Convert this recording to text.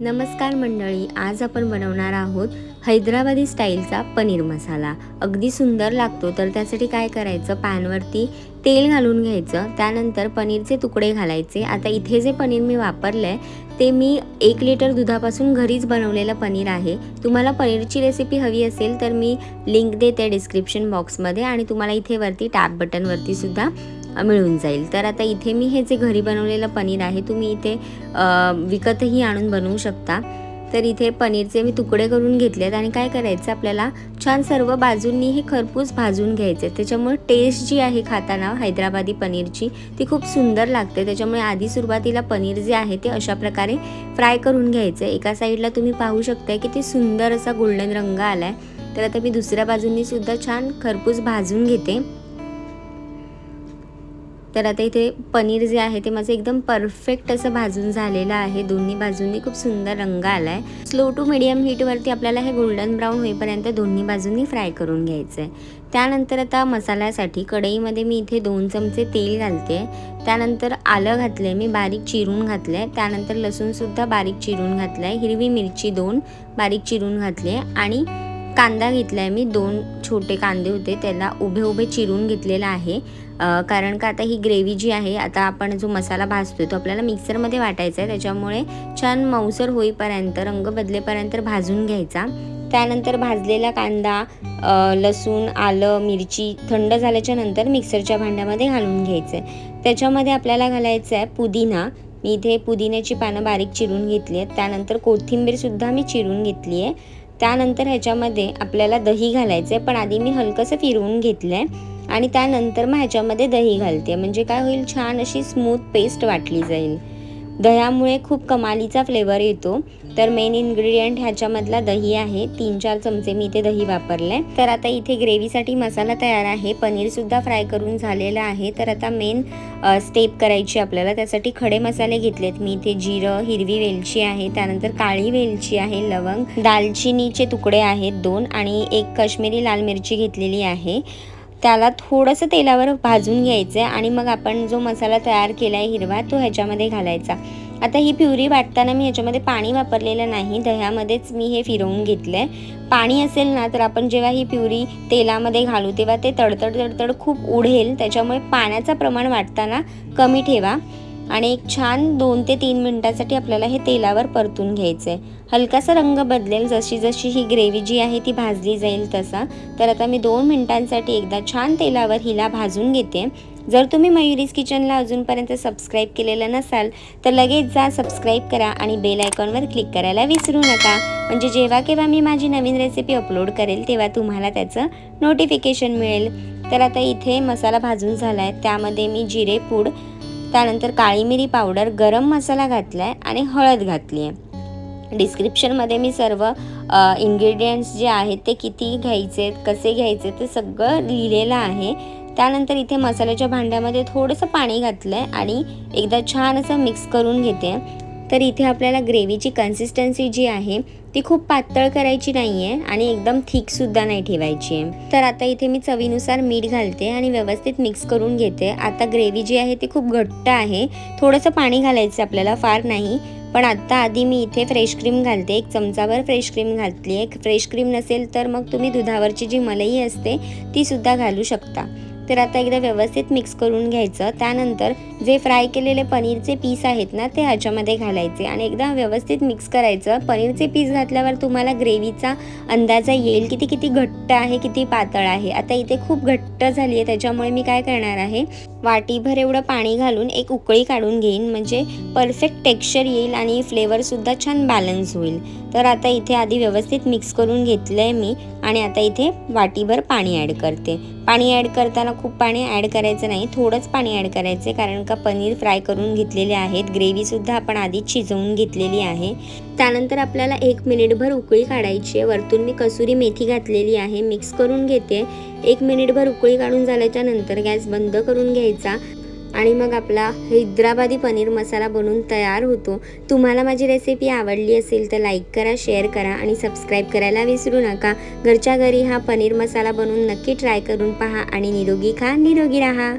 नमस्कार मंडळी आज आपण बनवणार आहोत हैदराबादी स्टाईलचा पनीर मसाला. अगदी सुंदर लागतो तर त्यासाठी काय करायचं? पॅनवरती तेल घालून घ्यायचं त्यानंतर पनीरचे तुकडे घालायचे. आता इथे जे पनीर मी वापरलं आहे ते मी एक लिटर दुधापासून घरीच बनवलेलं पनीर आहे. तुम्हाला पनीरची रेसिपी हवी असेल तर मी लिंक देते डिस्क्रिप्शन बॉक्समध्ये आणि तुम्हाला इथे वरती टॅप बटनवरती सुद्धा मिळून जाईल. तर आता इथे मी हे जे घरी बनवलेलं पनीर आहे तुम्ही इथे विकतही आणून बनवू शकता. तर इथे पनीरचे मी तुकडे करून घेतलेत आणि काय करायचं आपल्याला? छान सर्व बाजूंनी हे खरपूस भाजून घ्यायचे त्याच्यामुळे टेस्ट जी आहे खाताना हैदराबादी पनीरची ती खूप सुंदर लागते. त्याच्यामुळे आधी सुरुवातीला पनीर जे आहे ते अशा प्रकारे फ्राय करून घ्यायचं एका साईडला तुम्ही पाहू शकताय की ते सुंदर असा गोल्डन रंग आलाय. तर आता मी दुसऱ्या बाजूंनी सुद्धा छान खरपूस भाजून घेते. तर आता इथे पनीर जे आहे ते माझं एकदम परफेक्ट असं भाजून झालेलं आहे. दोन्ही बाजूंनी खूप सुंदर रंग आला आहे स्लो टू मिडियम हीटवरती आपल्याला हे गोल्डन ब्राऊन होईपर्यंत दोन्ही बाजूंनी फ्राय करून घ्यायचं आहे त्यानंतर आता मसाल्यासाठी कढईमध्ये मी इथे दोन चमचे तेल घालते. त्यानंतर आलं घातलं आहे मी बारीक चिरून घातलं आहे त्यानंतर लसूणसुद्धा बारीक चिरून घातलं आहे हिरवी मिरची दोन बारीक चिरून घातली आहे. आणि कांदा घेतला आहे मी दोन छोटे कांदे होते त्याला उभे उभे चिरून घेतलेला आहे. कारण का आता ही ग्रेव्ही जी आहे आता आपण जो मसाला भाजतोय तो आपल्याला मिक्सरमध्ये वाटायचा आहे त्याच्यामुळे छान मऊसर होईपर्यंत रंग बदलेपर्यंत भाजून घ्यायचा. त्यानंतर भाजलेला कांदा लसूण आलं मिरची थंड झाल्याच्यानंतर मिक्सरच्या भांड्यामध्ये घालून घ्यायचं आहे. त्याच्यामध्ये आपल्याला घालायचं आहे पुदिना. मी इथे पुदिन्याची पानं बारीक चिरून घेतली आहेत. त्यानंतर कोथिंबीरसुद्धा मी चिरून घेतली आहे. त्यानंतर ह्याच्यामध्ये आपल्याला दही घालायचं आहे पण आधी मी हलकंसं फिरवून घेतलं आहे आणि त्यानंतर मग ह्याच्यामध्ये दही घालते. म्हणजे काय होईल? छान अशी स्मूथ पेस्ट वाटली जाईल. दह्यामुळे खूप कमालीचा फ्लेवर येतो. तर मेन इन्ग्रेडियंट ह्याच्यामधला दही आहे. तीन चार चमचे मी इथे दही वापरले तर आता इथे ग्रेव्हीसाठी मसाला तयार आहे. पनीरसुद्धा फ्राय करून झालेलं आहे. तर आता मेन स्टेप करायची आपल्याला. त्यासाठी खडे मसाले घेतलेत. मी इथे जिरं हिरवी वेलची आहे. त्यानंतर काळी वेलची आहे लवंग. दालचिनीचे तुकडे आहेत दोन आणि एक काश्मीरी लाल मिरची घेतलेली आहे. त्याला थोडंसं तेलावर भाजून घ्यायचं आहे आणि मग आपण जो मसाला तयार केला आहे हिरवा तो ह्याच्यामध्ये घालायचा. आता ही प्युरी वाटताना मी ह्याच्यामध्ये पाणी वापरलेलं नाही दह्यामध्येच मी हे फिरवून घेतलं आहे पाणी असेल ना तर आपण जेव्हा ही प्युरी तेलामध्ये घालू तेव्हा ते तडतड तडतड खूप उडेल त्याच्यामुळे पाण्याचं प्रमाण वाटताना कमी ठेवा. आणि एक छान दोन ते तीन मिनटासाठी आपल्याला हे तेलावर परतून घ्यायचं आहे हलकासा रंग बदलेल जशी जशी ही ग्रेव्ही जी आहे ती भाजली जाईल तसा. तर आता मी दोन मिनटांसाठी एकदा छान तेलावर हिला भाजून घेते. जर तुम्ही मयुरीज किचनला अजूनपर्यंत सबस्क्राईब केलेलं नसाल तर लगेच जा सबस्क्राईब करा आणि बेल आयकॉनवर क्लिक करायला विसरू नका. म्हणजे जेव्हा केव्हा मी माझी नवीन रेसिपी अपलोड करेल तेव्हा तुम्हाला त्याचं नोटिफिकेशन मिळेल. तर आता इथे मसाला भाजून झाला आहे त्यामध्ये मी जिरे पूड त्यानंतर काळी मिरी पावडर गरम मसाला घातला आहे आणि हळद घातली आहे डिस्क्रिप्शनमध्ये मी सर्व इन्ग्रेडियंट्स जे आहेत ते किती घ्यायचे कसे घ्यायचे ते सगळं लिहिलेलं आहे. त्यानंतर इथे मसाल्याच्या भांड्यामध्ये थोडंसं पाणी घातलं आहे आणि एकदा छान असं मिक्स करून घेते. तर इथे आपल्याला ग्रेव्हीची कन्सिस्टन्सी जी आहे ती खूप पातळ करायची नाही आहे आणि एकदम थिकसुद्धा नाही ठेवायची. आहे तर आता इथे मी चवीनुसार मीठ घालते आणि व्यवस्थित मिक्स करून घेते. आता ग्रेव्ही जी आहे ती खूप घट्ट आहे. थोडंसं पाणी घालायचं आपल्याला फार नाही. पण आत्ता आधी मी इथे फ्रेश क्रीम घालते. एक चमचाभर फ्रेश क्रीम घातली आहे. फ्रेश क्रीम नसेल तर मग तुम्ही दुधावरची जी मलई असते ती सुद्धा घालू शकता. तर आता एकदा व्यवस्थित मिक्स करून घ्यायचं. त्यानंतर जे फ्राय केलेले पनीरचे पीस आहेत ना ते ह्याच्यामध्ये घालायचे. आणि एकदा व्यवस्थित मिक्स करायचं. पनीरचे पीस घातल्यावर तुम्हाला ग्रेव्हीचा अंदाजा येईल किती किती घट्ट आहे किती पातळ आहे. आता इथे खूप घट्ट झाली आहे त्याच्यामुळे मी काय करणार आहे? वाटीभर एवढं पाणी घालून एक उकळी काढून घेईन. म्हणजे परफेक्ट टेक्स्चर येईल आणि फ्लेवरसुद्धा छान बॅलन्स होईल. तर आता इथे आधी व्यवस्थित मिक्स करून घेतलं आहे मी. आणि आता इथे वाटीभर पाणी ॲड करते. पाणी ॲड करताना खूप पाणी ॲड करायचं नाही थोडंच पाणी ॲड करायचं कारण का पनीर फ्राय करून घेतलेले आहेत. ग्रेव्हीसुद्धा आपण आधीच शिजवून घेतलेली आहे. त्यानंतर आपल्याला एक मिनिटभर उकळी काढायची आहे. वरतून मी कसुरी मेथी घातलेली आहे. मिक्स करून घेते. एक मिनिटभर उकळी काढून झाल्याच्यानंतर गॅस बंद करून घ्यायचा. आणि मग आपला हैदराबादी पनीर मसाला बनवून तयार होतो. तुम्हाला माझी रेसिपी आवडली असेल तर लाईक करा शेअर करा आणि सबस्क्राईब करायला विसरू नका. घरच्या घरी हा पनीर मसाला बनवून नक्की ट्राय करून पहा आणि निरोगी खा निरोगी राहा.